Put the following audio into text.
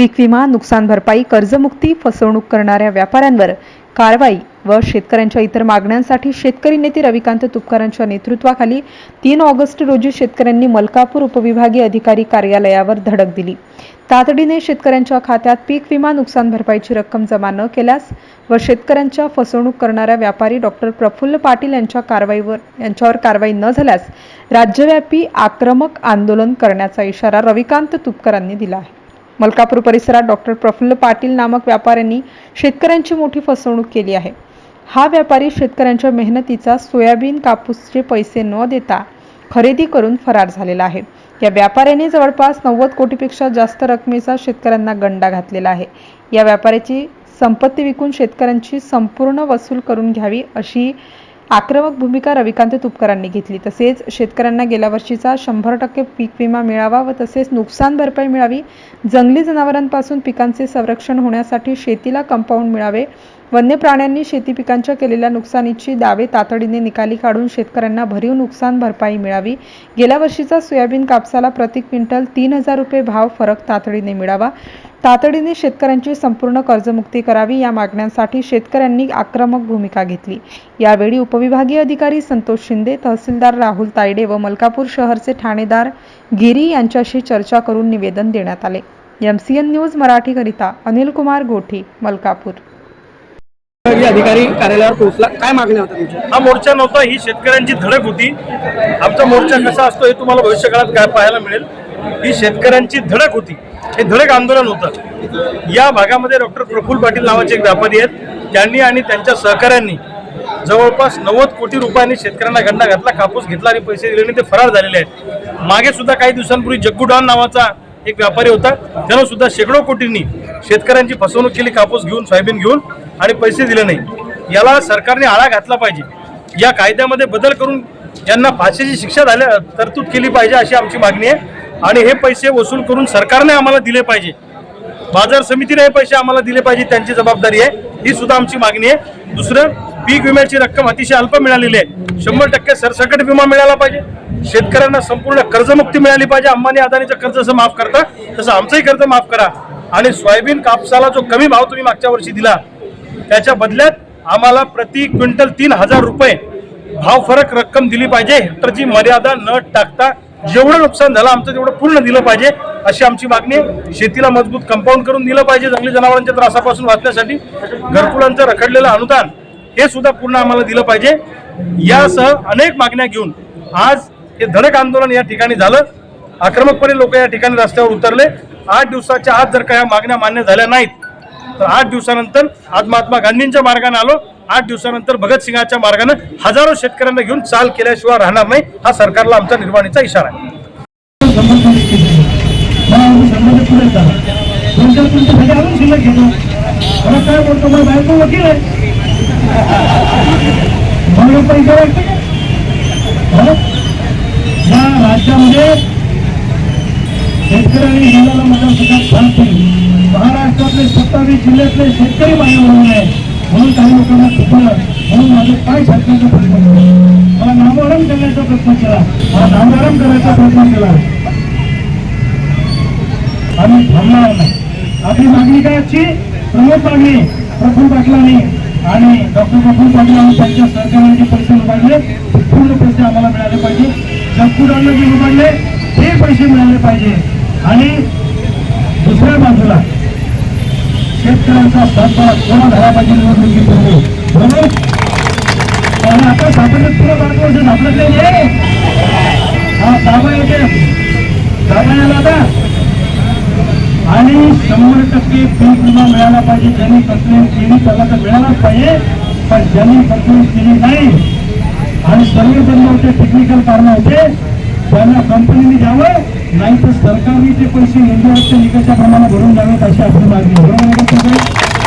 पीक विमा नुकसान भरपाई कर्जमुक्ती फसवणूक करणाऱ्या व्यापाऱ्यांवर कारवाई व शेतकऱ्यांच्या इतर मागण्यांसाठी शेतकरी नेते रविकांत तुपकरांच्या नेतृत्वाखाली तीन ऑगस्ट रोजी शेतकऱ्यांनी मलकापूर उपविभागीय अधिकारी कार्यालयावर धडक दिली. तातडीने शेतकऱ्यांच्या खात्यात पीक विमा नुकसान भरपाईची रक्कम जमा न केल्यास व शेतकऱ्यांच्या फसवणूक करणाऱ्या व्यापारी डॉक्टर प्रफुल्ल पाटील यांच्या कारवाईवर यांच्यावर कारवाई न झाल्यास राज्यव्यापी आक्रमक आंदोलन करण्याचा इशारा रविकांत तुपकरांनी दिला आहे. मलकापूर परिसरात डॉक्टर प्रफुल्ल पाटील नामक व्यापाऱ्यांनी शेतकऱ्यांची मोठी फसवणूक केली आहे. हा व्यापारी शेतकऱ्यांच्या मेहनतीचा सोयाबीन कापूसचे पैसे न देता खरेदी करून फरार झालेला आहे. या व्यापाऱ्याने जवळपास नव्वद कोटीपेक्षा जास्त रकमेचा शेतकऱ्यांना गंडा घातलेला आहे. या व्यापाऱ्याची संपत्ती विकून शेतकऱ्यांची संपूर्ण वसूल करून घ्यावी अशी आक्रमक भूमिका रविकांत तुपकरांनी घेतली. तसेच शेतकऱ्यांना गेल्या वर्षीचा शंभर टक्के पीक विमा मिळावा व तसेच नुकसान भरपाई मिळावी जंगली जनावरांपासून पिकांचे संरक्षण होण्यासाठी शेतीला कंपाऊंड मिळावे वन्य प्राण्यांनी शेती पिकांच्या केलेल्या नुकसानीची दावे तातडीने निकाली काढून शेतकऱ्यांना भरीव नुकसान भरपाई मिळावी. गेल्या वर्षीचा सोयाबीन कापसाला प्रति क्विंटल तीन हजार रुपये भाव फरक तातडीने मिळावा. तातडीने शेतकऱ्यांची संपूर्ण कर्जमुक्ती करावी या मागण्यांसाठी शेतकऱ्यांनी आक्रमक भूमिका घेतली. यावेळी उपविभागीय अधिकारी संतोष शिंदे तहसीलदार राहुल तायडे व मलकापूर शहरचे ठाणेदार गिरी यांच्याशी चर्चा करून निवेदन देण्यात आले. एम सी एन न्यूज मराठीकरिता अनिल कुमार गोठी मलकापूर. अधिकारी कार्यालयावर पोहोचला. काय मागण्या होत्या तुमच्या? हा मोर्चा नव्हता ही शेतकऱ्यांची धडक होती. आमचा मोर्चा कसा असतो हे तुम्हाला भविष्यकाळात काय पाहायला मिळेल. ही शेतकऱ्यांची धडक होती. हे धडक आंदोलन होतं. या भागामध्ये डॉक्टर प्रफुल्ल पाटील नावाचे एक व्यापारी आहेत. त्यांनी आणि त्यांच्या सहकाऱ्यांनी जवळपास नव्वद कोटी रुपयांनी शेतकऱ्यांना गंडा घातला कापूस घेतला आणि पैसे दिले आणि ते फरार झालेले आहेत. मागे सुद्धा काही दिवसांपूर्वी जग्गू डॉन नावाचा एक व्यापारी होता. त्यानं सुद्धा शेकडो कोटींनी शेतकऱ्यांची फसवणूक केली कापूस घेऊन सोयाबीन घेऊन. आणि पैसे दिले नाही. याला सरकारने आळा घातला पाहिजे. या कायद्यामध्ये बदल करून यांना फाशीची शिक्षा झाल्या तरतूद केली पाहिजे अशी आमची मागणी आहे. आणि हे पैसे वसूल करून सरकारने आम्हाला दिले पाहिजे. बाजार समितीने हे पैसे आम्हाला दिले पाहिजे त्यांची जबाबदारी आहे. ही सुद्धा आमची मागणी आहे. दुसरं पीक विम्याची रक्कम अतिशय अल्प मिळालेली आहे. शंभर टक्के सरसकट विमा मिळाला पाहिजे. शेतकऱ्यांना संपूर्ण कर्जमुक्ती मिळाली पाहिजे. अंबानी अदानीचं कर्ज जसं माफ करता तसं आमचंही कर्ज माफ करा. आणि सोयाबीन कापसाला जो कमी भाव तुम्ही मागच्या वर्षी दिला त्याच्या बदल्यात आम्हाला प्रति क्विंटल तीन हजार रुपये भाव फरक रक्कम दिली पाहिजे. हेक्टरची मर्यादा न टाकता जेवढं नुकसान झालं आमचं तेवढं पूर्ण दिलं पाहिजे अशी आमची मागणी आहे. शेतीला मजबूत कंपाऊंड करून दिलं पाहिजे जंगली जनावरांच्या त्रासापासून वाचण्यासाठी. घरकुलांचं रखडलेलं अनुदान हे सुद्धा पूर्ण आम्हाला दिलं पाहिजे. यासह अनेक मागण्या घेऊन आज हे धडक आंदोलन या ठिकाणी झालं. आक्रमकपणे लोक या ठिकाणी रस्त्यावर उतरले. आठ दिवसाच्या आत जर का या मागण्या मान्य झाल्या नाहीत तर आठ दिवसानंतर आज महात्मा गांधींच्या मार्गाने आलो. आठ दिवसानंतर भगतसिंगाच्या मार्गाने हजारो शेतकऱ्यांना घेऊन चाल केल्याशिवाय राहणार नाही हा सरकारला आमचा निर्वाणीचा इशारा आहे. समर्थन केले मला आम्ही समाजात मला महाराष्ट्रातले सत्तावीस जिल्ह्यातले शेतकरी माझ्याबरोबर आहे. म्हणून काही लोकांना चुकलं म्हणून माझं काय छाटण्याचा प्रयत्न केला. मला नामोहरम करण्याचा प्रयत्न केला. मला नामोहरम करायचा प्रयत्न केला. आम्ही थांबणार नाही. आपली मागणी काय आजची? प्रमुख मागणी. प्रफुल पाटलांनी आणि डॉक्टर प्रफुल पाटील आणि त्यांच्या सरकारने पैसे उभारले पूर्ण पैसे आम्हाला मिळाले पाहिजे. जगपुरांना जे उभारले ते पैसे मिळाले पाहिजे. आणि दुसऱ्या बाजूला शेतकऱ्यांचा सातबारा कोणा झाला पाहिजे निवडणुकीपूर्वी बरोबर? आणि आता सातत्य बारा वर्ष आपल्याकडे ये हा दावा येते. दावा यायला आता. आणि शंभर टक्के पीक विमा मिळाला पाहिजे ज्यांनी कंप्लेंट केली त्याला तर मिळालाच पाहिजे पण ज्यांनी कंप्लेंट केली नाही. आणि सर्व बंद होते टेक्निकल कारण होते त्यांना कंपनीने द्यावं नाही तर सरकारने ते पैसे निर्धारित निकषाप्रमाणे भरून द्यावेत अशी आपली मागणी बरोबर आहे का